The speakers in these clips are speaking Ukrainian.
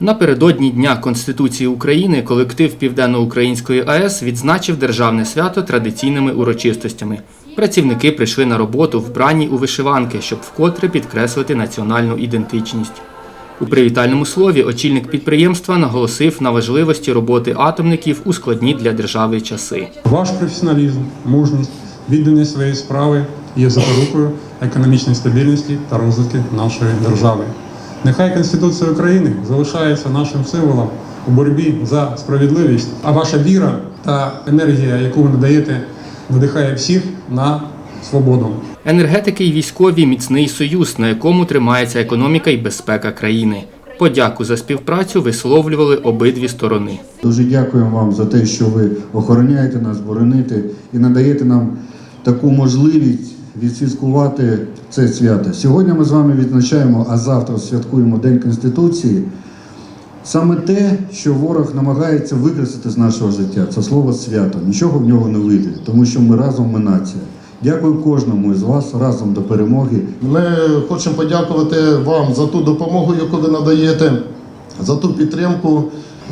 Напередодні Дня Конституції України колектив Південноукраїнської АЕС відзначив державне свято традиційними урочистостями. Працівники прийшли на роботу вбрані у вишиванки, щоб вкотре підкреслити національну ідентичність. У привітальному слові очільник підприємства наголосив на важливості роботи атомників у складні для держави часи. Ваш професіоналізм, мужність, відданість своєї справи є запорукою економічної стабільності та розвитку нашої держави. Нехай Конституція України залишається нашим символом у боротьбі за справедливість, а ваша віра та енергія, яку ви надаєте, надихає всіх на свободу. Енергетики й військові міцний союз, на якому тримається економіка і безпека країни. Подяку за співпрацю висловлювали обидві сторони. Дуже дякуємо вам за те, що ви охороняєте нас, бороните і надаєте нам таку можливість відсвяткувати це свято. Сьогодні ми з вами відзначаємо, а завтра святкуємо День Конституції. Саме те, що ворог намагається викреслити з нашого життя, це слово свято. Нічого в нього не вийде, тому що ми разом ми нація. Дякую кожному із вас разом до перемоги. Ми хочемо подякувати вам за ту допомогу, яку ви надаєте, за ту підтримку,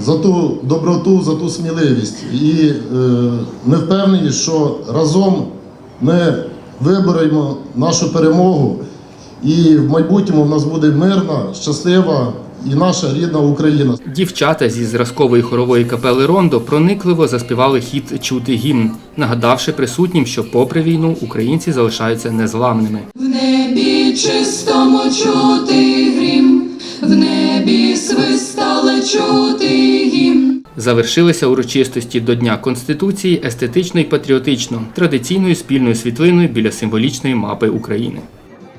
за ту доброту, за ту сміливість. І е, ми впевнені, що разом ми виборемо нашу перемогу, і в майбутньому в нас буде мирна, щаслива і наша рідна Україна. Дівчата зі зразкової хорової капели Рондо проникливо заспівали хіт Чути гімн, нагадавши присутнім, що попри війну українці залишаються незламними. В небі чистому чути грім, в небі гімн. Завершилися урочистості до Дня Конституції естетично і патріотично, традиційною спільною світлиною біля символічної мапи України.